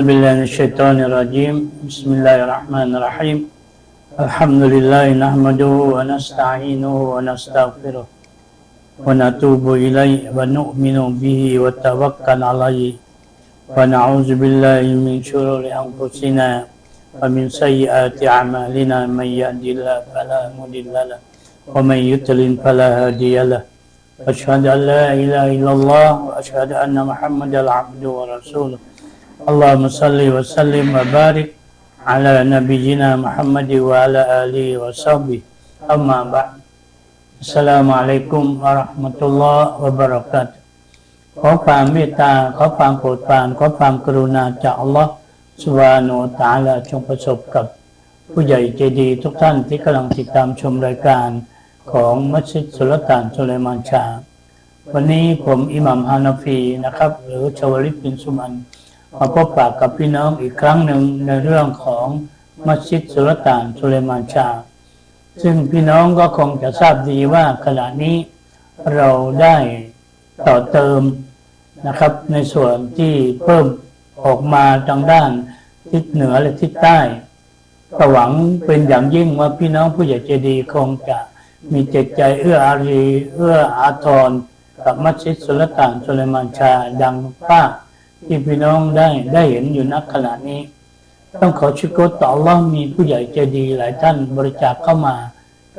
أعوذ بالله من الشيطان الرجيم. بسم الله الرحمن الرحيم. الحمد لله نحمده ونستعينه ونستغفره ونتوب إليه ونؤمن به وتوكل عليه. ونعوذ بالله من شرور أنفسنا ومن سيئات أعمالنا. من يهد الله فلا مضل له ومن يضلل فلا هادي له. أشهد أن لا إله إلا الله وأشهد أن محمدا عبده ورسوله. اللهم صل وسلم وبارك على نبينا محمد وعلى آله وصحبه أما بعد السلام عليكم ورحمة الله وبركاته ขอความเมตตา ขอความโปรดปราน ขอความกรุณาจากอัลลอฮ์สุบฮานุวะตะอาลาจงประสบกับผู้ใหญ่ใจดีทุกท่านที่กำลังติดตามชมรายการของมัสยิดสุลต่านสุลัยมานชา วันนี้ผมอิหมัมฮานาฟีนะครับ หรือชาวลิตบินสุมัน มาพบปากกับพี่น้องอีกครั้งหนึ่งในเรื่องของมัสยิดสุลต่านสุเลมานชา ซึ่งพี่น้องก็คงจะทราบดีว่าขณะนี้เราได้ต่อเติมนะครับ ในส่วนที่เพิ่มออกมาทางด้านทิศเหนือและทิศใต้ก็หวังเป็นอย่างยิ่งว่าพี่น้องผู้ใหญ่ใจดีคงจะมีจิตใจเอื้ออารีเอื้ออาทรกับมัสยิดสุลต่านสุเลมานชาดังภา ที่พี่น้องได้ได้เห็นอยู่นักขณะนี้ ต้องขอชุกรต่ออัลลอฮ์มีผู้ใหญ่ใจดีหลายท่านบริจาคเข้ามา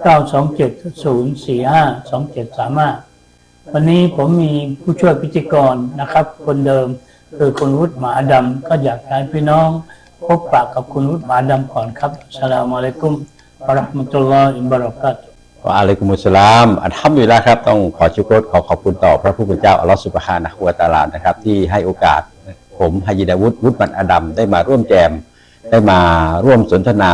927045273วันนี้ผมมีผู้ช่วยพิธีกรนะครับ คนเดิมคือคุณวุฒิหมาดำก็อยากให้พี่น้อง พบปากกับคุณวุฒิหมาดำก่อนครับสลามอะลัยกุมวะราะห์มะตุลลอฮิบะเราะกาตุ วะอะลัยกุมุสสลามอัลฮัมดุลิลละครับต้องขอชุกรขอขอบคุณต่อพระผู้เป็นเจ้าอัลลอฮฺสุบฮานะฮูวะตะอาลานะครับ ที่ให้โอกาสผมฮายิดาวุฒิวุฒิบันอดัมได้มาร่วมแจม ได้มาร่วมสนทนา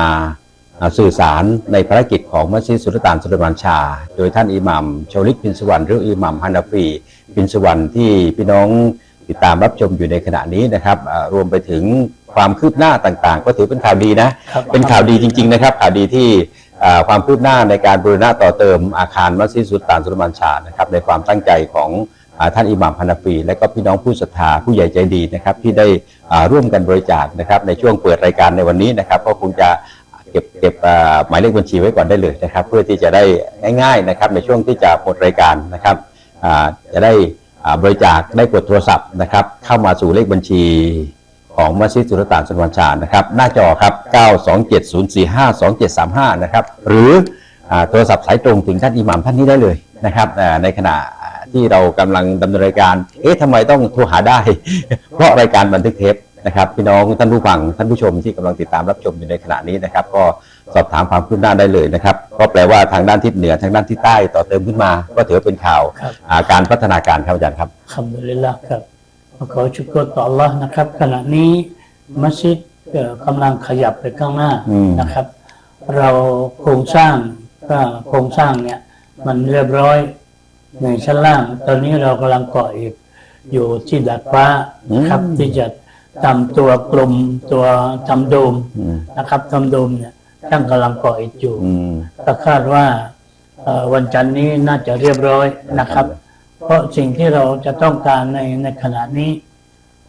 อ่าสื่อสารในภารกิจของมัสยิดสุลต่านสุลต่านชา โดยท่านอิหมัมชาวลิกบินสวรรค์หรืออิหมัมฮานาฟีบินสวรรค์ที่พี่น้องติดตามรับชมอยู่ในขณะนี้นะครับอ่ารวมไปถึงความคืบหน้าต่างๆ ก็ถือเป็นข่าวดีนะครับเป็นข่าวดีจริง ๆ นะครับข่าวดีที่อ่า ความคืบหน้าในการบูรณะต่อเติมอาคารมัสยิดสุลต่านสุลต่านชานะครับในความตั้งใจของอท่านอิหม่ามฮานาฟีและก็พี่น้องผู้ศรัทธาผู้ใหญ่ใจดีนะครับที่ได้ร่วมกันบริจาคนะครับในช่วงเปิดรายการในวันนี้นะครับก็คงจะเก็บเก็บหมายเลขบัญชีไว้ก่อนได้เลยนะครับ เพื่อที่จะได้ง่ายๆนะครับในช่วงที่จะหมดรายการนะครับจะได้บริจาคได้กดโทรศัพท์นะครับเข้ามาสู่เลขบัญชี ของมัสยิดสุลต่านสุนวันชานะครับ หน้าจอครับ 927045275นะครับ หรืออาโทรศัพท์สายตรงถึงท่านอิหม่ามท่านนี้ได้เลยนะครับอ่าในขณะที่เรากำลังดำเนินรายการ เอ๊ะทำไมต้องโทรหาได้ เพราะรายการบันทึกเทปนะครับพี่น้องท่านผู้ฟังท่านผู้ชมที่กำลังติดตามรับชมอยู่ในขณะนี้นะครับ ก็สอบถามความคืบหน้าได้เลยนะครับ ก็แปลว่าทางด้านทิศเหนือทางด้านทิศใต้ต่อเติมขึ้นมา ก็ถือว่าเป็นข่าวครับอ่าการพัฒนาการครับอาจารย์ครับอัลฮัมดุลิลละครับ ขอชุกรต่อ Allah นะครับ ขณะนี้มัสยิดเอ่อกำลังขยับไปข้างหน้าอืมนะครับ เราโครงสร้างก็โครงสร้างเนี่ย มันเรียบร้อยในชั้นล่าง ตอนนี้เรากำลังก่ออีกอยู่ที่ดาดฟ้านะครับ ที่จะทำตัวกลมตัวทำโดมอืมนะครับทำโดมเนี่ยช่างกำลังก่ออีกอยู่อืมก็คาดว่าเอ่อวันจันทร์นี้น่าจะเรียบร้อยนะครับ เพราะสิ่งที่เราจะต้องการในในขณะนี้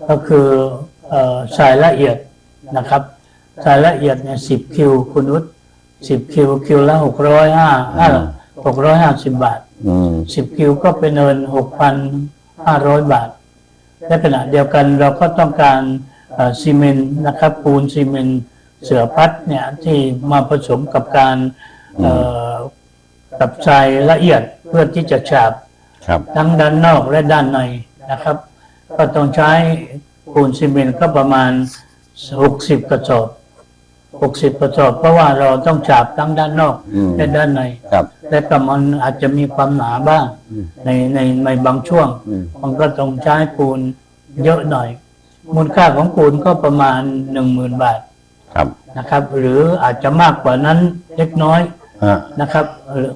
ก็คือเอ่อสายละเอียดนะครับ สายละเอียดเนี่ยสิบคิวคุณนุชสิบคิวคิวละหกร้อยห้าห้าหกร้อยห้าสิบบาทอืมสิบคิวก็เป็นเงินหกพันห้าร้อยบาทและขณะเดียวกันเราก็ต้องการเอ่อซีเมนต์นะครับ ปูนซีเมนต์เสือพัดเนี่ยที่มาผสมกับการเอ่อกับทรายละเอียดเพื่อที่จะฉาบ ครับทั้งด้านนอกและด้านในนะครับ ก็ต้องใช้ปูนซีเมนต์ก็ประมาณ 60 กระสอบ 60 กระสอบเพราะว่าเราต้องฉาบทั้งด้านนอกอืม และด้านใน ครับ และก็มันอาจจะมีความหนาบ้าง อืม ในในในบางช่วง อืมมันก็ต้องใช้ปูนเยอะหน่อย มูลค่าของปูนก็ประมาณ 10,000 บาทครับนะครับ หรืออาจจะมากกว่านั้นเล็กน้อย ฮะนะครับหรือ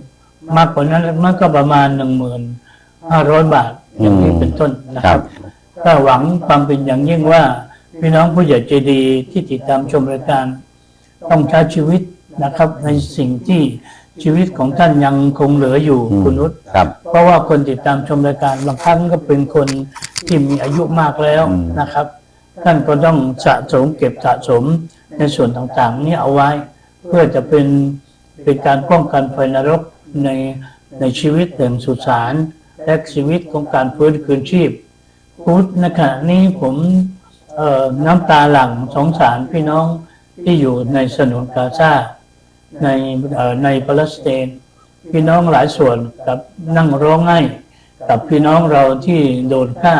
มากกว่านั้นมันก็ประมาณหนึ่งหมื่น ห้าร้อยบาทอย่างนี้เป็นต้นนะคครัรับบก็หวังความเป็นอย่างยิ่งว่า พี่น้องผู้ใหญ่ใจดีที่ติดตามชมรายการ ต้องใช้ชีวิตนะครับ ในสิ่งที่ชีวิตของท่านยังคงเหลืออยู่อืมคุณนุชครับเพราะว่าคนติดตามชมรายการบางครั้งก็เป็นคนที่มีอายุมากแล้วอืมนะครับ ท่านก็ต้องสะสมเก็บสะสมในส่วนต่างๆ นี้เอาไว้ เพื่อจะเป็นเป็นการป้องกันไฟนรกในในชีวิตแห่งสุสาน และชีวิตของการฟื้นคืนชีพพุทธนขณะนี้ผมน้ำตาหลั่งสงสารพี่น้องที่อยู่ในสนุนกาซาในในปาเลสไตน์พี่น้องหลายส่วนกับนั่งร้องไห้กับพี่น้องเราที่โดนฆ่า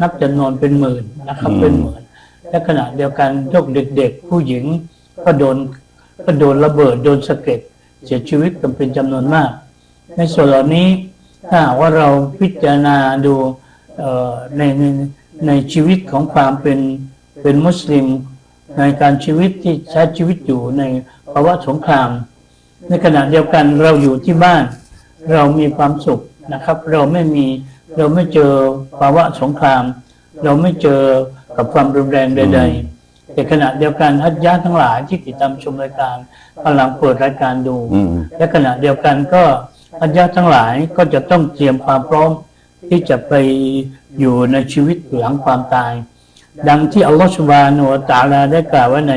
นับจำนวนเป็นหมื่นนะครับเป็นหมื่นและขณะเดียวกันพวกเด็กๆ ผู้หญิงก็โดนก็โดนระเบิดโดนสะเก็ดเสียชีวิตกันเป็นจำนวนมาก ในส่วนเหล่านี้ ถ้าหากว่าเราพิจารณาดูเอ่อในในในชีวิตของความเป็นเป็นมุสลิม ในการชีวิตที่ใช้ชีวิตอยู่ในภาวะสงคราม ในขณะเดียวกันเราอยู่ที่บ้าน เรามีความสุขนะครับ เราไม่มีเราไม่เจอภาวะสงคราม เราไม่เจอกับความรุนแรงใด ๆ แต่ขณะเดียวกันทัศยาทั้งหลายที่ติดตามชมรายการกำลังเปิดรายการดูอืมและขณะเดียวกันก็ ทัศยาทั้งหลายก็จะต้องเตรียมความพร้อมที่จะไปอยู่ในชีวิตหลังความตาย ดังที่อัลลอฮฺสุบานุตาลาได้กล่าวไว้ใน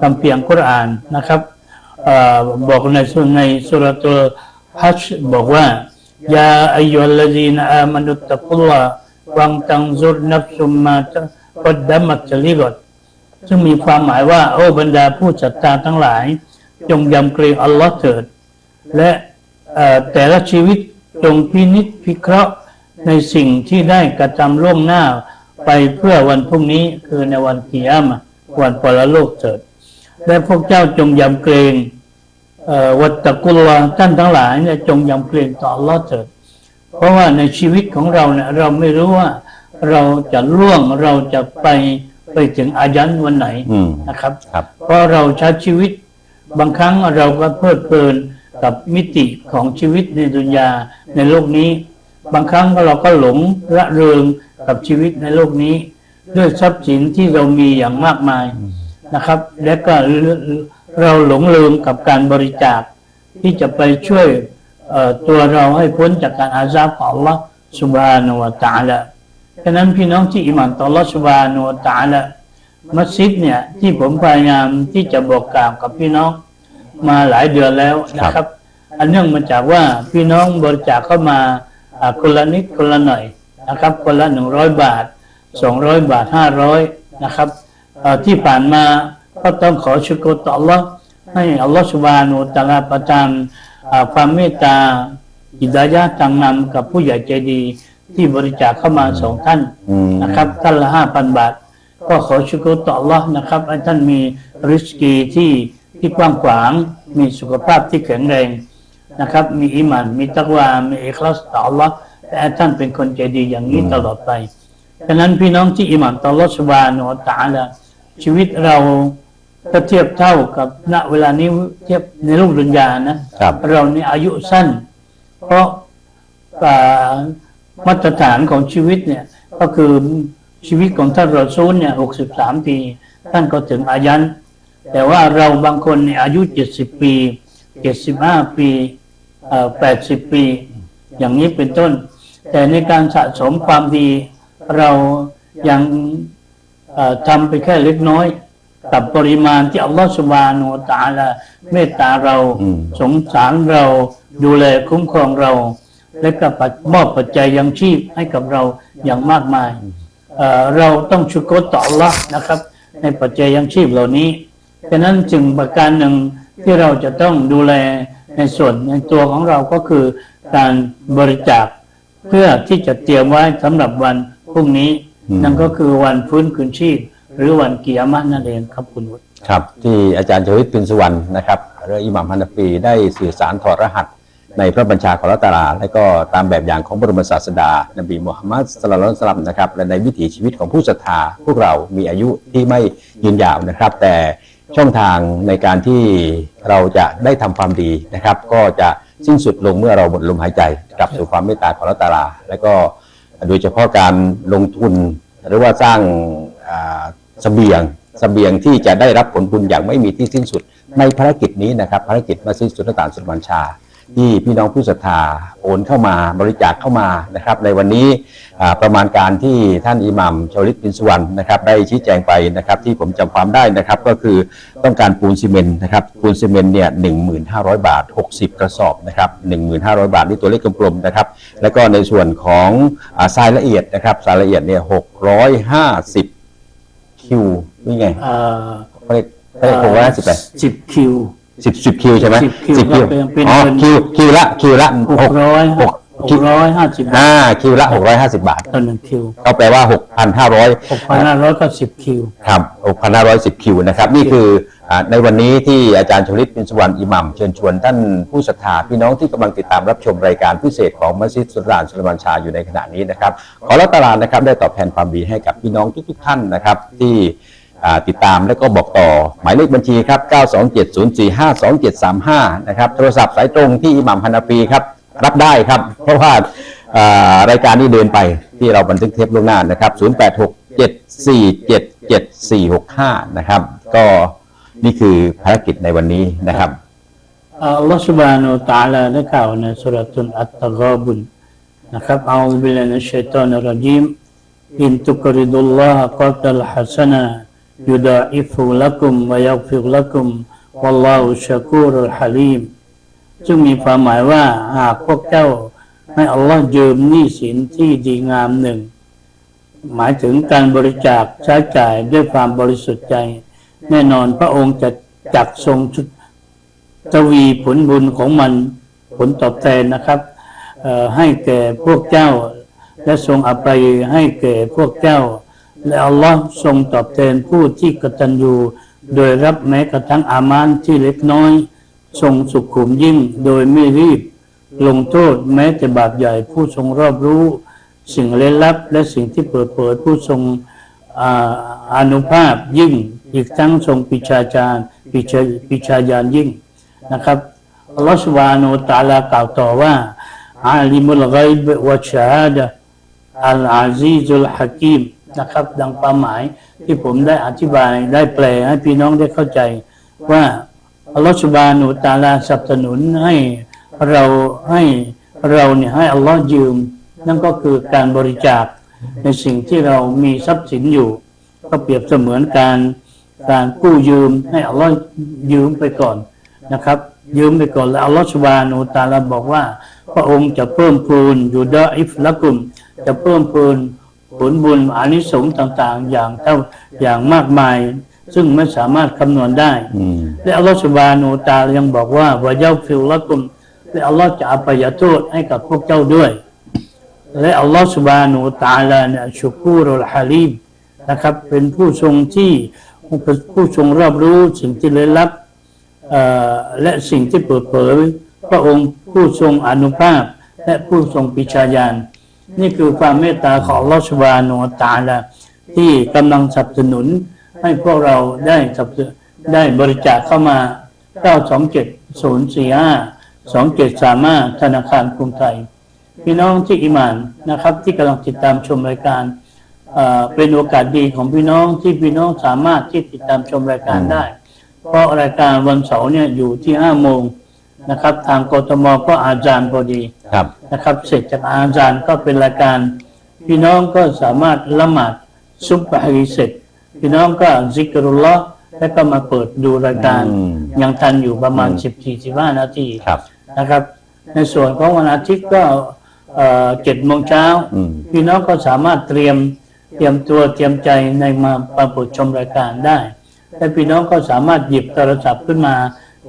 คัมภีร์อัลกุรอานนะครับอบอกในสุในสุรตุลฮัจบอกว่ายาอายุลลดีนอามานุตตะกุลลาวังตังซุรนับซุมมาตะกดดัมัตจะลิกดซึ่งมีความหมายว่า โอ้บรรดาผู้ศรัทธาทั้งหลาย จงยำเกรงอัลลอฮ์เถิด และ แต่ละชีวิตจงพินิจพิเคราะห์ในสิ่งที่ได้กระทำล่วงหน้าไปเพื่อวันพรุ่งนี้คือในวันกิยามะห์วันปรโลกเถิดและพวกเจ้าจงยำเกรงเอ่อวัตตะกุลลาท่านทั้งหลายเนี่ยจงยำเกรงต่ออัลลอฮ์เถิด เพราะว่าในชีวิตของเราเนี่ยเราไม่รู้ว่าเราจะล่วงเราจะไปไปถึงอายันวันไหนอืมนะครับครับ เพราะเราใช้ชีวิตบางครั้งเราก็เพลิดเพลิน กับมิติของชีวิตในดุนยาในโลกนี้ บางครั้งเราก็หลงระเริงกับชีวิตในโลกนี้ ด้วยทรัพย์สินที่เรามีอย่างมากมายนะครับ และก็เราหลงลืมกับการบริจาคที่จะไปช่วยตัวเราให้พ้นจากการอาซาบของ Allah Subhanahu wa Taala ฉะนั้นพี่น้องที่อิหมันต่อ Allah Subhanahu wa Taala มัสยิดเนี่ยที่ผมพยายามที่จะบอกกล่าวกับพี่น้อง มาหลายเดือนแล้วนะครับ อันเนื่องมาจากว่าพี่น้องบริจาคเข้ามาอ่าคนละนิดคนละหน่อยนะครับ คนละหนึ่งร้อยบาทสองร้อยบาทห้าร้อยนะครับเอ่อที่ผ่านมาก็ต้องขอชุกรต่อ Allah ให้อัลลอฮฺสุบานุวะตะอาลาประทานอ่าความเมตตาอิดายะห์ทางนำกับผู้ใหญ่ใจดีที่บริจาคเข้ามาสองท่านอืมนะครับท่านละห้าพันบาท ก็ขอชุกรต่อ Allah นะครับให้ท่านมีริสกีที่ ที่กว้างขวาง มีสุขภาพที่แข็งแรงนะครับ มีอิมานมีตักวามีอิคลาสต่อ Allah และให้ท่านเป็นคนใจดีอย่างนี้ตลอดไปฉะนั้นพี่น้องที่อิมานต่อ Allah สุบานุวะตะอาลาชีวิตเราถ้าเทียบเท่ากับณเวลานี้เทียบในโลกดุนยานะครับเรานี่อายุสั้น เพราะอ่ามาตรฐานของชีวิตเนี่ยก็คือชีวิตของท่านรอซูลเนี่ยหกสิบสามปี ท่านก็ถึงอายัน แต่ว่าเราบางคนเนี่ยอายุเจ็ดสิบปีเจ็ดสิบห้าปีแปดสิบปี อย่างนี้เป็นต้น แต่ในการสะสมความดีเรายังเอ่อทำไปแค่เล็กน้อย กับปริมาณที่อัลลอฮฺสุบานุวะตะอาลาเมตตาเราอืมสงสารเราดูแลคุ้มครองเรา และก็ปัดมอบปัจจัยยังชีพให้กับเราอย่างมากมายเอ่อเราต้องชุกรต่อ Allah นะครับ ในปัจจัยยังชีพเหล่านี้ ฉะนั้นจึงประการหนึ่งที่เราจะต้องดูแลในส่วนในตัวของเราก็คือการบริจาคเพื่อที่จะเตรียมไว้สำหรับวันพรุ่งนี้อืมนั่นก็คือวันฟื้นคืนชีพ หรือวันกิยามะห์นั่นเองครับคุณวุฒิครับ ที่อาจารย์ชวิตปินสุวรรณนะครับหรืออิหม่ามฮันนฟีได้สื่อสารถอดรหัส ในพระบัญชาของอัลลอฮฺตะอาลาและก็ตามแบบอย่างของบรมศาสดา นบีมุฮัมมัดสลลัลลอฮุอะลัยฮิวะซัลลัมนะครับและในวิถีชีวิตของผู้ศรัทธาพวกเรามีอายุที่ไม่ยืนยาวนะครับ แต่ ช่องทางในการที่เราจะได้ทำความดีนะครับ ก็จะสิ้นสุดลงเมื่อเราหมดลมหายใจกลับสู่ความเมตตาของรัตตาลา และก็โดยเฉพาะการลงทุนหรือว่าสร้างสเสบียงสเสบียงที่จะได้รับผลบุญอย่างไม่มีที่สิ้นสุด ในภารกิจนี้นะครับภารกิจมาสิ้นสุดต่างสุดบัญชา ที่พี่น้องผู้ศรัทธาโอนเข้ามาบริจาคเข้ามานะครับ ในวันนี้อ่าประมาณการที่ท่านอิหมัมชาวลิตบินสุวรรณนะครับ ได้ชี้แจงไปนะครับที่ผมจำความได้นะครับก็คือต้องการปูนซีเมนต์นะครับปูนซีเมนต์เนี่ยหนึ่งหมื่นห้าร้อยบาท60กระสอบนะครับหนึ่งหมื่นห้าร้อยบาทนี่ตัวเลขกลมๆนะครับ แล้วก็ในส่วนของอาทรายละเอียดนะครับทรายละเอียดเนี่ยหกร้อยห้าสิบคิวนี่ไงเอ่อเขาเรียกเขาเรียกหกร้อยห้าสิบไปสิบคิว สิบสิบคิวใช่ไหม10คิวสิบคิวก็เป็นเป็นอ๋อเงิน คิวคิวละคิวละหกร้อยหกหกร้อยห้าสิบอ่าคิวละหกร้อยห้าสิบบาท ต่อหนึ่งคิวก็แปลว่าหกพันห้าร้อย หกพันห้าร้อยก็สิบคิว ครับหกพันห้าร้อยสิบคิวนะครับ นี่คืออ่าในวันนี้ที่อาจารย์ชลิตปินสุวรรณอิหมัมเชิญชวนท่านผู้ศรัทธาพี่น้องที่กำลังติดตามรับชมรายการพิเศษของมัสยิดสุลต่านสุลมานชาอยู่ในขณะนี้นะครับ ขอรับตาลานะครับได้ตอบแทนความดีให้กับพี่น้องทุกๆท่านนะครับที่อ่า ติดตามและก็บอกต่อ หมายเลขบัญชีครับ 927045275 นะครับ โทรศัพท์สายตรงที่อิหมัมฮันนาฟีครับ รับได้ครับ เพราะว่าอ่ารายการนี้เดินไปที่เราบันทึกเทปล่วงหน้านะครับ 0867477465 นะครับ ก็นี่คือภารกิจในวันนี้นะครับ อัลลอฮฺ سبحانه และ تعالى ได้กล่าวในสุรทูลอัตตะกาบุนนะครับเอาบิลลาฮิชัยตานรจีมอินตุกริดุลลอฮะกัตลฮัสนะ ยุดาอิฟุลักุมวะยักฟิรลักุมวัลลอฮุชักูรุฮะลีมซึ่งมีความหมายว่าหากพวกเจ้าให้อัลลอฮ์ยืมหนี้สินที่ดีงามหนึ่ง หมายถึงการบริจาคใช้จ่ายด้วยความบริสุทธิ์ใจ แน่นอนพระองค์จะจักทรงชุดทวีผลบุญของมันผลตอบแทนนะครับให้แก่พวกเจ้า และทรงอภัยให้แก่พวกเจ้า และอัลลอฮ์ทรงตอบแทนผู้ที่กตัญญูโดยรับแม้กระทั่งอามานที่เล็กน้อย ทรงสุขุมยิ่งโดยไม่รีบ ลงโทษแม้แต่บาปใหญ่ผู้ทรงรอบรู้ สิ่งเล่นลับ และสิ่งที่เปิดเผยผู้ทรงอาอนุภาพยิ่ง อีกทั้งทรงปิชาจารปิชาปิชาญาณยิ่งนะครับอัลลอฮฺสุบานุตาลากล่าวต่อว่าอาลิมุลไกบวะชาฮาดะอัลอาซีซุลฮะกีม นะครับ ดังความหมายที่ผมได้อธิบายได้แปลให้พี่น้องได้เข้าใจ ว่าอัลลอฮฺสุบานุตาลาสนับสนุนให้เราให้เราเนี่ยให้อัลลอฮ์ยืม นั่นก็คือการบริจาคในสิ่งที่เรามีทรัพย์สินอยู่ ก็เปรียบเสมือนการการกู้ยืมให้อัลลอฮ์ยืมไปก่อนนะครับ ยืมไปก่อนแล้วอัลลอฮฺสุบานูตาลาบอกว่า พระองค์จะเพิ่มพูนยูดาอิฟละกุม จะเพิ่มพูน ผลบุญอานิสงส์ต่างๆ อย่างเท่าอย่างมากมาย ซึ่งไม่สามารถคำนวณได้อืมและอัลลอฮฺสุบานูตะอาลายังบอกว่าวะเจ้าฟิลละกุมและอัลลอฮฺจะอภัยโทษให้กับพวกเจ้าด้วย และอัลลอฮฺสุบานูตะอาลาเนี่ยชุกูรุลฮาลีมนะครับ เป็นผู้ทรงที่ผู้ทรงรอบรู้สิ่งที่ลึกลับเอ่อและสิ่งที่เปิดเผยพระองค์ผู้ทรงอนุภาพและผู้ทรงปิชาญาณ นี่คือความเมตตาของลอฮฺสุบานุตาลาที่กำลังสนับสนุนให้พวกเราได้สับสได้บริจาคเข้ามา 927 045 2735ธนาคารกรุงไทย พี่น้องที่อิมานนะครับ ที่กำลังติดตามชมรายการเป็นโอกาสดีของพี่น้องที่พี่น้องสามารถที่ติดตามชมรายการได้ เพราะรายการวันเสาร์เนี่ยอยู่ที่ห้าโมง นะครับ ทางกทมก็อาจารย์พอดีครับ นะครับ เสร็จจากอาจารย์ก็เป็นรายการ พี่น้องก็สามารถละหมาดซุปบะฮรีเสร็จ พี่น้องก็ซิกรุลลอฮ์แล้วก็มาเปิดดูรายการ อืม ยังทันอยู่ประมาณอืม10 45นาทีครับ นะครับ ในส่วนของวันอาทิตย์ก็เจ็ดโมงเช้า อืม พี่น้องก็สามารถเตรียมเตรียมตัวเตรียมใจในมาประกดชมรายการได้ และพี่น้องก็สามารถหยิบโทรศัพท์ขึ้นมา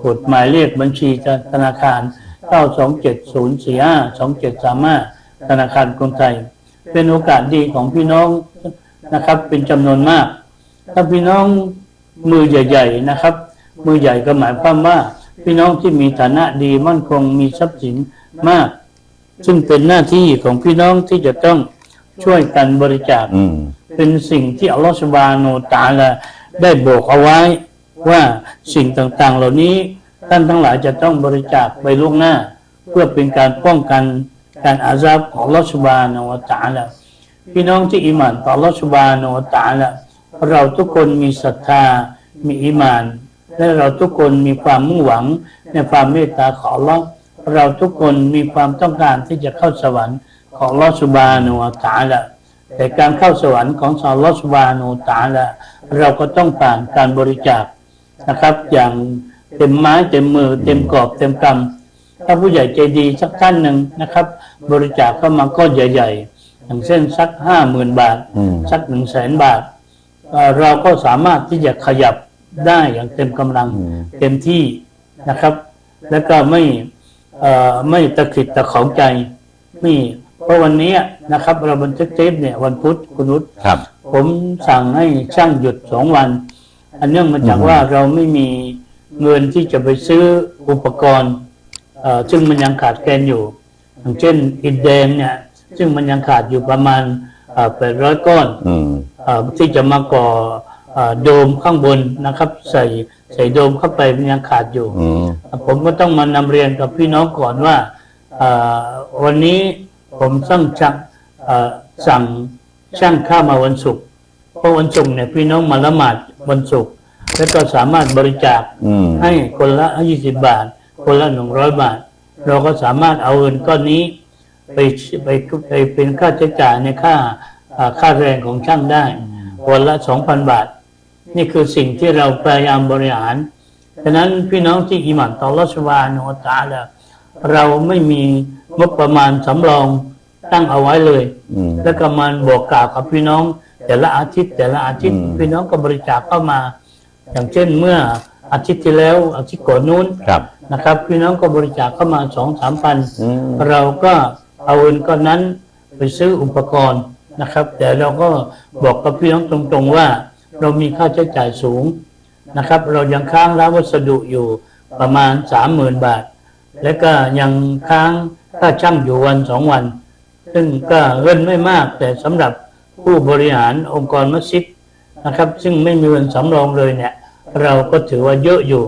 กดหมายเลขบัญชีธนาคาร927045275ธนาคารกรุงไทย เป็นโอกาสดีของพี่น้องนะครับ เป็นจำนวนมาก ถ้าพี่น้องมือใหญ่ ๆนะครับ มือใหญ่ก็หมายความว่า พี่น้องที่มีฐานะดีมั่นคงมีทรัพย์สินมาก ซึ่งเป็นหน้าที่ของพี่น้องที่จะต้องช่วยกันบริจาคอืมเป็นสิ่งที่อัลลอฮฺสุบาโนตะอาลาได้บอกเอาไว้ ว่าสิ่งต่างๆ เหล่านี้ท่านทั้งหลายจะต้องบริจาคไปล่วงหน้า เพื่อเป็นการป้องกันการอาซาบของอัลอฮฺสุบาโนตาลาพี่น้องที่อิมานต่ออัลอฮฺสุบาโนตะอาลาเราทุกคนมีศรัทธา มีอิมาน และเราทุกคนมีความมุ่งหวังในความเมตตาของอัลอเราทุกคนมีความต้องการที่จะเข้าสวรรค์ของลอสุบานวตาละแต่การเข้าสวรรค์ของสลอสุบานวตาละเราก็ต้องผ่านการบริจาค นะครับ อย่างเต็มไม้เต็มมือเต็มกรอบเต็มกำถ้าผู้ใหญ่ใจดีสักท่านหนึ่งนะครับ บริจาคเข้ามาก้อนใหญ่ ๆ อย่างเช่นสักห้าหมื่นบาทอืมสักหนึ่งแสนบาทเอ่อเราก็สามารถที่จะขยับได้อย่างเต็มกำลังอืมเต็มที่นะครับ แล้วก็ไม่เอ่อไม่ตะขิดตะของใจนี่เพราะวันนี้นะครับ เราบันทึกเทปเนี่ยวันพุธคุณนุชครับผมสั่งให้ช่างหยุดสองวัน อันเนื่องมาจากอืมว่าเราไม่มีเงินที่จะไปซื้ออุปกรณ์เอ่อซึ่งมันยังขาดแคลนอยู่ อย่างเช่นอิฐแดงเนี่ย ซึ่งมันยังขาดอยู่ประมาณแปดร้อยก้อนอืมเอ่อที่จะมาก่อเอ่อโดมข้างบนนะครับ ใส่ใส่โดมเข้าไปมันยังขาดอยู่อืมผมก็ต้องมานำเรียนกับพี่น้องก่อนว่าเอ่อวันนี้ผมต้องจังเอ่อสั่งช่างข้ามาวันศุกร์ เพราะวันศุกร์เนี่ยพี่น้องมาละหมาดวันศุกร์แล้วก็สามารถบริจาคอืม ให้คนละ20บาท คนละ100บาท เราก็สามารถเอาเงินก้อนนี้ ไปไปไปเป็นค่าใช้จ่ายในค่าอ่าค่าแรงของช่างได้ วันละ2,000บาท นี่คือสิ่งที่เราพยายามบริหาร ฉะนั้นพี่น้องที่อิหมันต่อรัชวาโนตาแล้วเราไม่มีงบประมาณสำรอง ตั้งเอาไว้เลย อืม แล้วก็มาบอกกล่าวกับพี่น้อง แต่ละอาทิตย์แต่ละอาทิตย์อืม พี่น้องก็บริจาคเข้ามา อย่างเช่นเมื่ออาทิตย์ที่แล้วอาทิตย์ก่อนนู้นครับ นะครับ พี่น้องก็บริจาคเข้ามาสองสามพันอืม เราก็เอาเงินก้อนนั้นไปซื้ออุปกรณ์นะครับ แต่เราก็บอกกับพี่น้องตรงๆว่า เรามีค่าใช้จ่ายสูงนะครับ เรายังค้างร้านวัสดุอยู่ประมาณสามหมื่นบาท และก็ยังค้างค่าช่างอยู่วันสองวัน ซึ่งก็เงินไม่มาก แต่สำหรับผู้บริหารองค์กรมัสยิดนะครับ ซึ่งไม่มีเงินสำรองเลยเนี่ย เราก็ถือว่าเยอะอยู่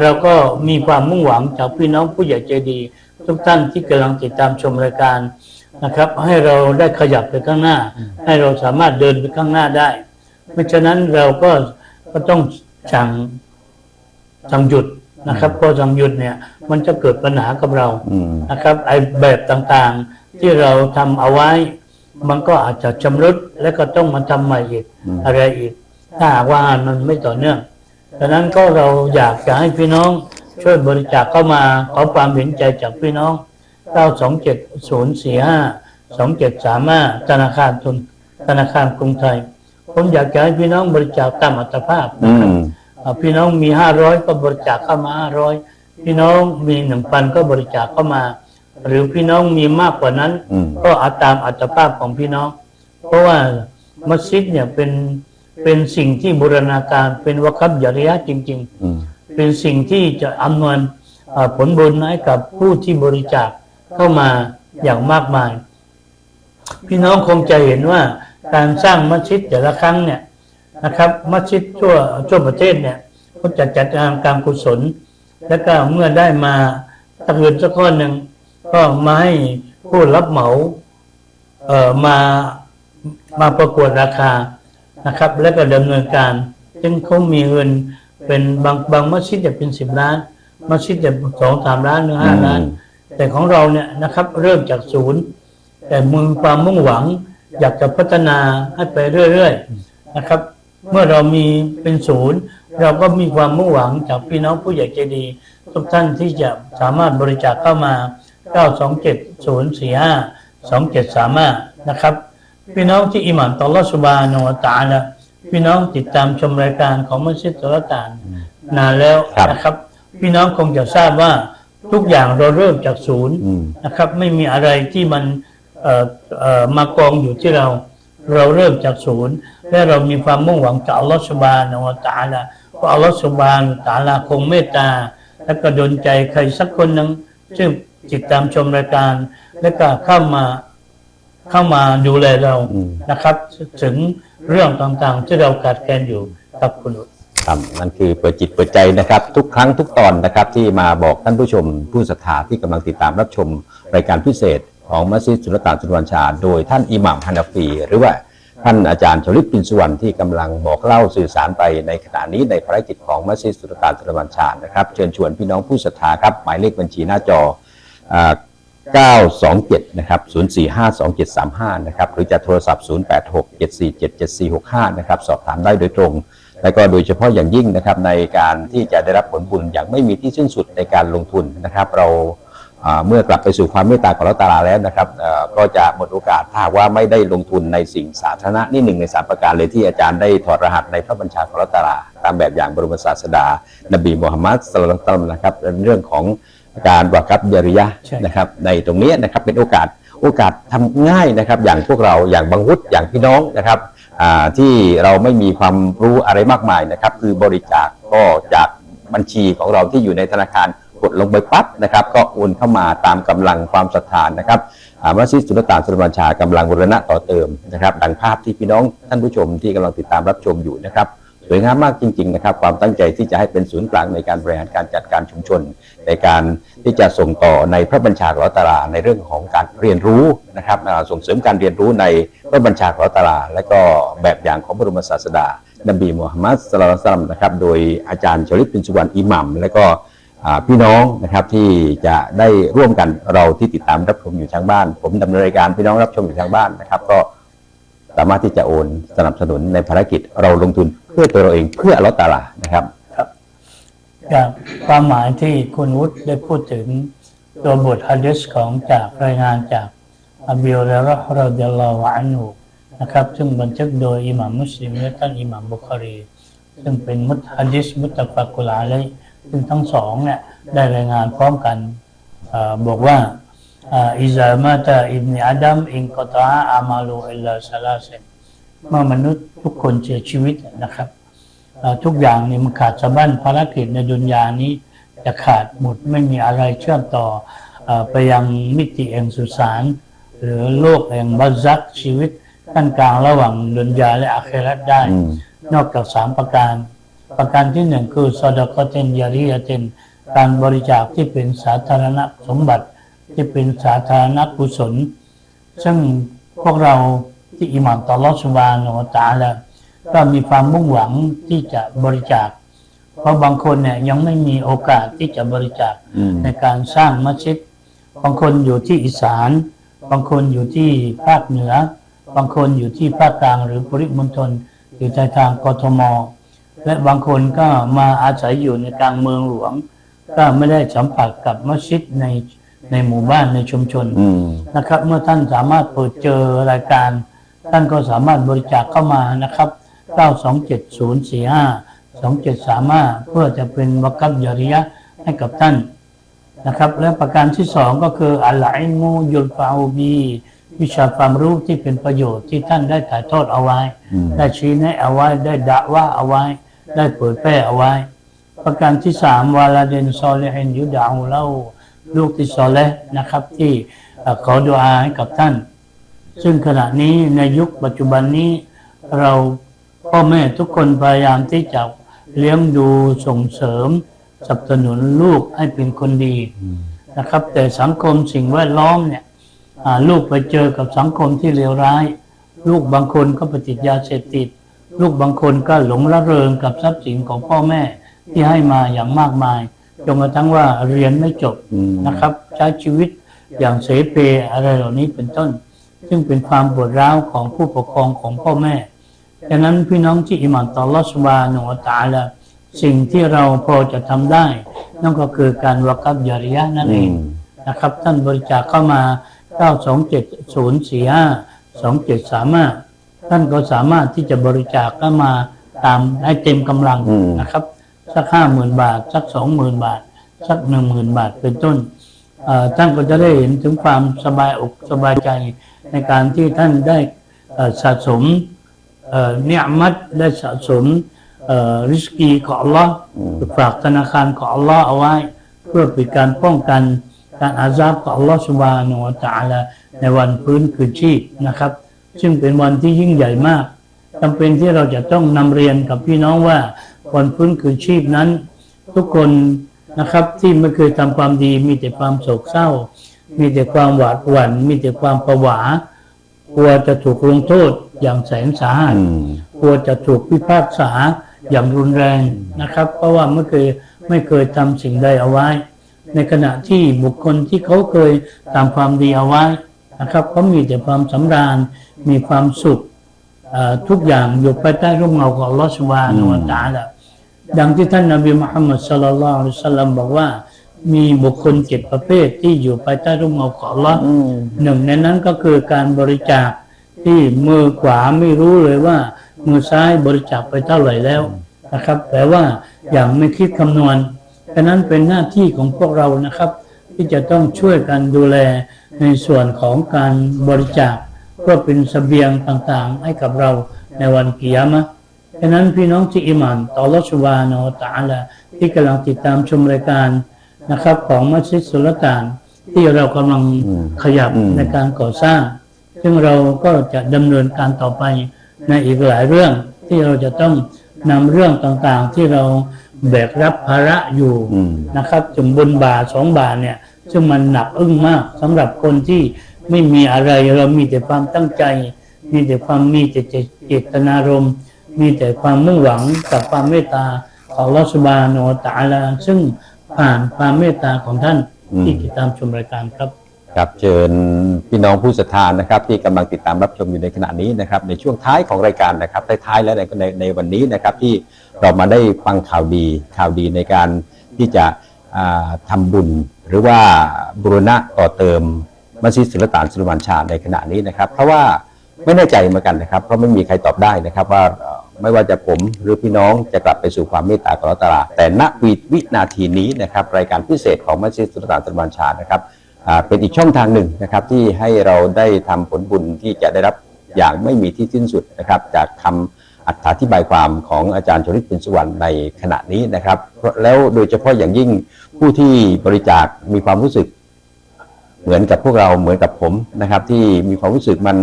เราก็มีความมุ่งหวังจากพี่น้องผู้ใหญ่ใจดี ทุกท่านที่กำลังติดตามชมรายการนะครับ ให้เราได้ขยับไปข้างหน้า ให้เราสามารถเดินไปข้างหน้าได้ไม่ฉะนั้นเราก็ก็ต้องสั่งสั่งหยุด นะครับเพราะสั่งหยุดเนี่ยมันจะเกิดปัญหากับเราอืมนะครับไอแบบต่างๆที่เราทำเอาไว้ มันก็อาจจะชำรุดแล้วก็ต้องมาทำใหม่อีกอืมอะไรอีก ถ้าหากว่ามันไม่ต่อเนื่องดังนั้นก็เราอยากจะให้พี่น้องช่วยบริจาคเข้ามาขอความเห็นใจจากพี่น้อง927-045 2735ธนาคารทุนธนาคารกรุงไทย ผมอยากจะให้พี่น้องบริจาคตามอัตภาพอืนะครับมอ่า พี่น้องมีห้าร้อยก็บริจาคเข้ามาห้าร้อยพี่น้องมีหนึ่งพันก็บริจาคเข้ามา หรือพี่น้องมีมากกว่านั้นอืมก็เอาตามอัตภาพของพี่น้อง เพราะว่ามัสยิดเนี่ยเป็นเป็นสิ่งที่บูรณาการเป็นวะคับยาริยะจริงอืมๆเป็นสิ่งที่จะอำนวยอ่าผลบุญให้กับผู้ที่บริจาคเข้ามาอย่างมากมาย พี่น้องคงจะเห็นว่าการสร้างมัสยิดแต่ละครั้งเนี่ย นะครับ มัสยิดทั่วทั่วประเทศเนี่ยก็จะจัดงานการกุศล แล้วก็เมื่อได้มาตักเงินสักก้อนหนึ่งก็มาให้ผู้รับเหมาเอ่อมามาประกวดราคานะครับ แล้วก็ดำเนินการซึ่งเขามีเงินเป็นบางบางมัสยิดจะเป็นสิบล้านมัสยิดจะสองสามล้านหรือห้าล้าน แต่ของเราเนี่ยนะครับเริ่มจากศูนย์ แต่มีความมุ่งหวัง อยากจะพัฒนาให้ไปเรื่อยๆนะครับ เมื่อเรามีเป็นศูนย์ เราก็มีความมุ่งหวังจากพี่น้องผู้ใหญ่ใจดี ทุกท่านที่จะสามารถบริจาคเข้ามา 927-045 2735 นะครับ พี่น้องที่อิหมานต่อรอสุบาโนวะตาละพี่น้องติดตามชมรายการของมัสยิดสุลต่านนานแล้วครับนะครับ พี่น้องคงจะทราบว่าทุกอย่างเราเริ่มจากศูนย์อืมนะครับ ไม่มีอะไรที่มันเอ่อเอ่อมากองอยู่ที่เรา เราเริ่มจากศูนย์และเรามีความมุ่งหวังจากอัลลอฮฺสุบานะวะตาลาว่าอัลลอฮฺสุบานตาลาคงเมตตา และก็ดลใจใครสักคนหนึ่งซึ่งติดตามชมรายการ และก็เข้ามาเข้ามาดูแลเรานะครับ ถึงเรื่องต่างๆ ที่เราขาดแคลนอยู่ครับคุณครับนั่นคือเปิดจิตเปิดใจนะครับ ทุกครั้งทุกตอนนะครับ ที่มาบอกท่านผู้ชมผู้ศรัทธาที่กำลังติดตามรับชมรายการพิเศษ ของมัสยิดสุลต่านสุลวันชา โดยท่านอิหม่ามฮานาฟี หรือว่าท่านอาจารย์ชลิปปินสุวรรณที่กำลังบอกเล่าสื่อสารไปในขณะนี้ในภารกิจของมัสยิดสุลต่านสุลวันชานะครับเชิญชวนพี่น้องผู้ศรัทธาครับหมายเลขบัญชีหน้าจออ่า927 นะครับ 0452735นะครับ หรือจะโทรศัพท์ 0867477465 นะครับ สอบถามได้โดยตรง และก็โดยเฉพาะอย่างยิ่งนะครับในการที่จะได้รับผลบุญอย่างไม่มีที่สิ้นสุดในการลงทุนนะครับ เราอ่า เมื่อกลับไปสู่ความเมตตาของราตาลาแล้วนะครับก็จะหมดโอกาสถ้าว่าไม่ได้ลงทุนในสิ่งสาธารณะนี่หนึ่งในสามประการเลยที่อาจารย์ได้ถอดรหัสในพระบัญชาของราตาลาตามแบบอย่างบรมศาสดา นบีมูฮัมมัดสลลัลลอฮุอะลัยฮิวะซัลลัมนะครับเรื่องของการวากับยริยะนะครับในตรงนี้นะครับเป็นโอกาสโอกาสทำง่ายนะครับอย่างพวกเราอย่างบางวุฒิอย่างพี่น้องนะครับที่เราไม่มีความรู้อะไรมากมายนะครับ คือบริจาคก็จากบัญชีของเราที่อยู่ในธนาคาร กดลงไปปั๊บนะครับ ก็โอนเข้ามาตามกำลังความศรัทธานะครับอามัสยิดสุลต่านสุลบัญชากำลังบูรณะต่อเติมนะครับ ดังภาพที่พี่น้องท่านผู้ชมที่กำลังติดตามรับชมอยู่นะครับสวยงามมากจริงๆนะครับความตั้งใจที่จะให้เป็นศูนย์กลางในการบริหารการจัดการชุมชน ในการที่จะส่งต่อในพระบัญชาของอัลลอฮ์ตะอาลาในเรื่องของการเรียนรู้นะครับส่งเสริมการเรียนรู้ในพระบัญชาของอัลลอฮ์ตะอาลาและก็แบบอย่างของบรมศาสดานบีมูฮัมมัดสลลัลลอฮุอะลัยฮิวะซัลลัมนะครับโดยอาจารย์ชลิปบินสุวรรณอิหมัม และก็ พี่น้องนะครับที่จะได้ร่วมกันเราที่ติดตามรับชมอยู่ทางบ้าน ผมดำเนินรายการพี่น้องรับชมอยู่ทางบ้านนะครับ ก็สามารถที่จะโอนสนับสนุนในภารกิจเราลงทุนเพื่อตัวเราเองเพื่ออัลลอฮ์ตะอาลานะครับจากความหมายที่คุณวุฒิได้พูดถึงตัวบทฮะดิษของจากรายงานจากอบิฮุเรเราะห์รอฎิยัลลอฮุอันฮุนะครับ ซึ่งบันทึกโดยอิหม่ามมุสลิมและท่านอิหม่ามบุคอรี ซึ่งเป็นมุตฮะดิษมุตตะฟักุลอาลัยห์ ซึ่งทั้งสองเนี่ยได้รายงานพร้อมกันเออบอกว่าอิซามาตาอิบนอาดัมอินกอตาอามาลูอิลลาซาลาเซนเมื่อมนุษย์ทุกคนเสียชีวิตนะครับเอ่อทุกอย่างนี่มันขาดสะบั้นภารกิจในดุนยานี้จะขาดหมดไม่มีอะไรเชื่อมต่อเอ่อไปยังมิติแห่งสุสานหรือโลกแห่งบัซซักชีวิตขั้นกลางระหว่างดุนยาและอาเคราตได้อืมนอกจากสามประการ ประการที่หนึ่งคือซอดกเตนยาริยเตนการบริจาคที่เป็นสาธารณสมบัติที่เป็นสาธารณกุศล ซึ่งพวกเราที่อิหมานต่อลอสุบานอตะอาลาก็มีความมุ่งหวังที่จะบริจาค เพราะบางคนเนี่ยยังไม่มีโอกาสที่จะบริจาคอืมในการสร้างมัสยิด บางคนอยู่ที่อีสาน บางคนอยู่ที่ภาคเหนือ บางคนอยู่ที่ภาคกลางหรือปริมณฑลอยู่ในทางกทม และบางคนก็มาอาศัยอยู่ในกลางเมืองหลวง ก็ไม่ได้สัมผัสกับมัสยิดในในหมู่บ้านในชุมชนอืมนะครับ เมื่อท่านสามารถเปิดเจอรายการ ท่านก็สามารถบริจาคเข้ามานะครับ 927-045 2735 เพื่อจะเป็นวกัฟยาริยะห์ให้กับท่านนะครับ และประการที่สองก็คืออัลไอมูยุลฟาอูบีวิชาความรู้ที่เป็นประโยชน์ที่ท่านได้ถ่ายทอดเอาไว้อืมได้ชี้แนะเอาไว้ได้ดะว่าเอาไว้ ได้เผยแพร่เอาไว้ ประการที่สามวาลาเดนซอเลหินยุดาอูเล่าลูกที่ซอเลนะครับ ที่เอ่อขอดุอาให้กับท่าน ซึ่งขณะนี้ในยุคปัจจุบันนี้เราพ่อแม่ทุกคนพยายามที่จะเลี้ยงดูส่งเสริมสนับสนุนลูกให้เป็นคนดีนะครับ แต่สังคมสิ่งแวดล้อมเนี่ยลูกไปเจอกับสังคมที่เลวร้าย ลูกบางคนก็ไปติดยาเสพติด ลูกบางคนก็หลงระเริงกับทรัพย์สินของพ่อแม่ที่ให้มาอย่างมากมายจนกระทั่งว่าเรียนไม่จบอืมนะครับ ใช้ชีวิตอย่างเสเพอะไรเหล่านี้เป็นต้น ซึ่งเป็นความปวดร้าวของผู้ปกครองของพ่อแม่ดังนั้นพี่น้องที่อิหมานต่ออัลลอฮฺสุบานุวะตะอาลาสิ่งที่เราพอจะทำได้ นั่นก็คือการวากับยาริยะห์นั่นเองอืมนะครับ ท่านบริจาคเข้ามา 927-045 2735 ท่านก็สามารถที่จะบริจาคเข้ามาตามให้เต็มกำลังอืมนะครับ สักห้าหมื่นบาท สักสองหมื่นบาท สักหนึ่งหมื่นบาทเป็นต้นเอ่อท่านก็จะได้เห็นถึงความสบายอกสบายใจในการที่ท่านได้เอ่อสะสมเอ่อเนียมัตได้สะสมเอ่อริสกีของอัลลอฮ์ฝากธนาคารของอัลลอฮ์เอาไว้ เพื่อเป็นการป้องกันการอาซาบของอัลลอฮ์สุบานุวะตะอาลาในวันพื้นคืนชีพนะครับ ซึ่งเป็นวันที่ยิ่งใหญ่มากจำเป็นที่เราจะต้องนำเรียนกับพี่น้องว่าวันพื้นคืนชีพนั้น ทุกคนนะครับที่ไม่เคยทำความดี มีแต่ความโศกเศร้า มีแต่ความหวาดหวั่น มีแต่ความประหวากลัวจะถูกลงโทษอย่างแสนสาหัสอืมกลัวจะถูกพิพากษาอย่างรุนแรงนะครับ เพราะว่าไม่เคยไม่เคยทำสิ่งใดเอาไว้ ในในขณะที่บุคคลที่เขาเคยตามความดีเอาไว้ นะครับเขามีแต่ความสำราญมีความสุขเอ่อทุกอย่างอยู่ภายใต้ร่มเงาของอัลลอฮฺสุบฮานะฮูวะตะอาลาดังที่ท่านนบีมุฮัมมัดสุลลัลลอฮุอะลัยฮิวะสัลลัมบอกว่า มีบุคคลเจ็ดประเภทที่อยู่ภายใต้ร่มเงาของอัลลอฮ์อืมหนึ่งในนั้นก็คือการบริจาคที่มือขวาไม่รู้เลยว่า มือซ้ายบริจาคไปเท่าไหร่แล้วนะครับแต่ว่าอย่างไม่คิดคำนวณฉะนั้นเป็นหน้าที่ของพวกเรานะครับ ที่จะต้องช่วยกันดูแลในส่วนของการบริจาคเพื่อเป็นเสบียงต่างๆ ให้กับเราในวันกิยามะห์ฉะนั้นพี่น้องที่อิหมานต่ออัลลอฮฺสุบฮานะฮูวะตะอาลาที่กำลังติดตามชมรายการนะครับ ของมัสยิดสุลต่านที่เรากำลังอืมขยับอืมในการก่อสร้าง ซึ่งเราก็จะดำเนินการต่อไปในอีกหลายเรื่องที่เราจะต้องนำเรื่องต่างๆที่เรา แบกรับภาระอยู่อืมนะครับถึงบนบาทสองบาทเนี่ย ซึ่งมันหนักอึ้งมากสำหรับคนที่ไม่มีอะไรเรามีแต่ความตั้งใจ มีแต่ความมีแต่เจตนารมณ์ มีแต่ความมุ่งหวังกับความเมตตาของลอสบาโนตาลาซึ่งผ่านความเมตตาของท่านอืมที่ติดตามชมรายการครับครับเชิญพี่น้องผู้ศรัทธานะครับ ที่กำลังติดตามรับชมอยู่ในขณะนี้นะครับในช่วงท้ายของรายการนะครับท้ายๆแล้วในในในวันนี้นะครับที่ เรามาได้ฟังข่าวดีข่าวดีในการที่จะทำาบุญ หรือว่าบูรณะต่อเติมมัสยิดสุลต่านสุลมันชาในขณะนี้นะครับ เพราะว่าไม่แน่ใจเหมือนกันนะครับ เพราะไม่มีใครตอบได้นะครับว่าไม่ว่าจะผมหรือพี่น้องจะกลับไปสู่ความเมตตาของอัตาลาแต่ณวิวินาทีนี้นะครับรายการพิเศษของมัสยิดสุลต่านสุลมันชานะครับเป็นอีกช่องทางหนึ่งนะครับที่ให้เราได้ทำผลบุญที่จะได้รับอย่างไม่มีที่สิ้นสุดนะครับจากคำ อธิบายความของอาจารย์ชริตปินสุวรรณในขณะนี้นะครับ แล้วโดยเฉพาะอย่างยิ่งผู้ที่บริจาคมีความรู้สึก เหมือนกับพวกเราเหมือนกับผมนะครับ ที่มีความรู้สึกมัน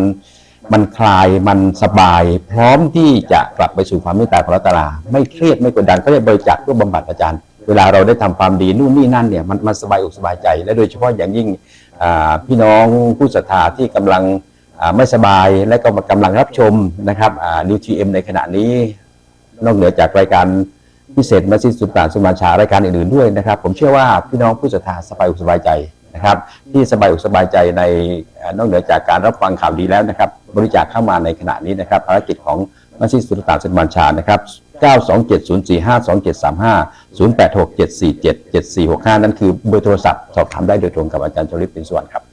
มันคลายมันสบาย พร้อมที่จะกลับไปสู่ความเมตตาของรัตลาไม่เครียดไม่กดดันก็เรียกบริจาคเพื่อบำบัดอาจารย์ เวลาเราได้ทำความดีนู่นนี่นั่นเนี่ยมันมันสบายอกสบายใจ และโดยเฉพาะอย่างยิ่งพี่น้องผู้ศรัทธาที่กำลัง ไม่สบายและก็กำลังรับชมนะครับนิวทีเอ็มในขณะนี้ นอกเหนือจากรายการพิเศษมัสยิดสุลต่านสุมาชารายการอื่นๆด้วยนะครับ ผมเชื่อว่าพี่น้องผู้ศรัทธาสบายอกสบายใจนะครับ ที่สบายอกสบายใจในนอกเหนือจากการรับฟังข่าวดีแล้วนะครับ บริจาคเข้ามาในขณะนี้นะครับภารกิจของมัสยิดสุลต่านสุมาชานะครับ92704527350867477465 นั่นคือเบอร์โทรศัพท์ สอบถามได้โดยตรงกับอาจารย์ชลิปปินสวรรณครับ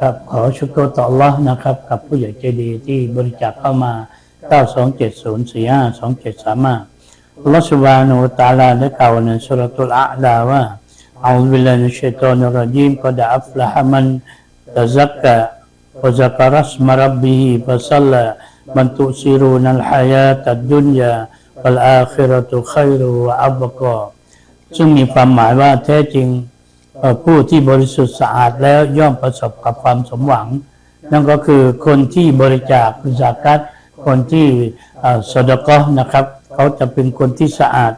ครับขอชุกโกต่อละนะครับ กับผู้ใหญ่ใจดีที่บริจาคเข้ามา 9270452735อัลลสุบานูตาลาได้กล่าวในสุรทูลอะดาว่าอัลวิลลนเชตอนรจีมก็ได้อัฟละฮ์มันตะซักกะวะซักรัสมารับบีฟะซัลลมันตุซิรูนัลฮายาตัดดุนยาวัลอาคิรตุขัยรุวะอับบกอซึ่งมีความหมายว่าแท้จริง ผู้ที่บริสุทธิ์สะอาดแล้วย่อมประสบกับความสมหวัง นั่นก็คือคนที่บริจาคซากัตคนที่เอ่อสดกะห์นะครับ เขาจะเป็นคนที่สะอาด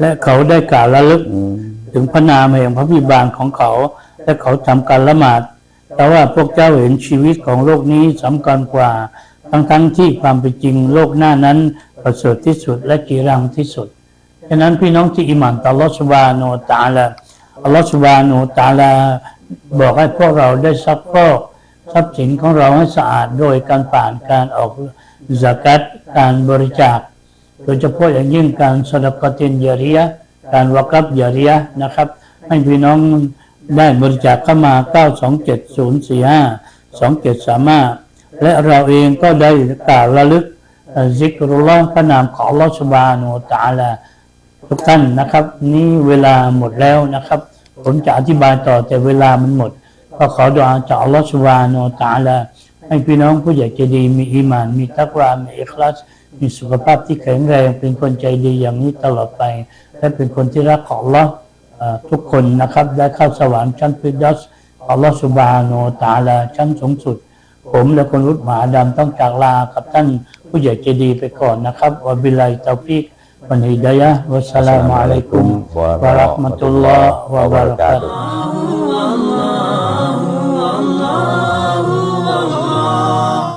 และเขาได้กล่าวระลึกถึงพระนามแห่งพระบิบาลของเขา และเขาทำการละหมาดแต่ว่าพวกเจ้าเห็นชีวิตของโลกนี้สำคัญกว่าทั้งๆที่ความเป็นจริงโลกหน้านั้นประเสริฐที่สุดและกีรังที่สุดฉะนั้นพี่น้องที่อิหมันต่อลอสุบาโนตาลา อัลลอฮฺสุบาโนตาลาบอกให้พวกเราได้ซักฟอกทรัพย์สินของเราให้สะอาดโดยการผ่านการออกสกัดการบริจาค โดยเฉพาะอย่างยิ่งการสดกตินยาริยะการวากับยาริยะนะครับ ให้พี่น้องได้บริจาคเข้ามา 927045273และเราเองก็ได้กล่าวระลึกอ่อซิกรุลลอฮ์พระนามของอัลลอฮฺสุบานุตาลาทุกท่านนะครับ นี่เวลาหมดแล้วนะครับ ผมจะอธิบายต่อแต่เวลามันหมด ก็ขอดอาจากอัลลอฮฺสุบานอตาลาให้พี่น้องผู้ใหญ่ใจดีมีอีมาน มีตักวามีอิคลาสมีสุขภาพที่แข็งแรงเป็นคนใจดีอย่างนี้ตลอดไป และเป็นคนที่รักของอัลลอฮ์เอ่อทุกคนนะครับได้เข้าสวรรค์ชั้นฟิดัสอัลลอฮฺสุบานอตาลาชั้นสูงสุด ผมและคนรุดหมาดำต้องจากลากับท่านผู้ใหญ่ใจดีไปก่อนนะครับวบิลลาฮิตาฟิก วันฮิด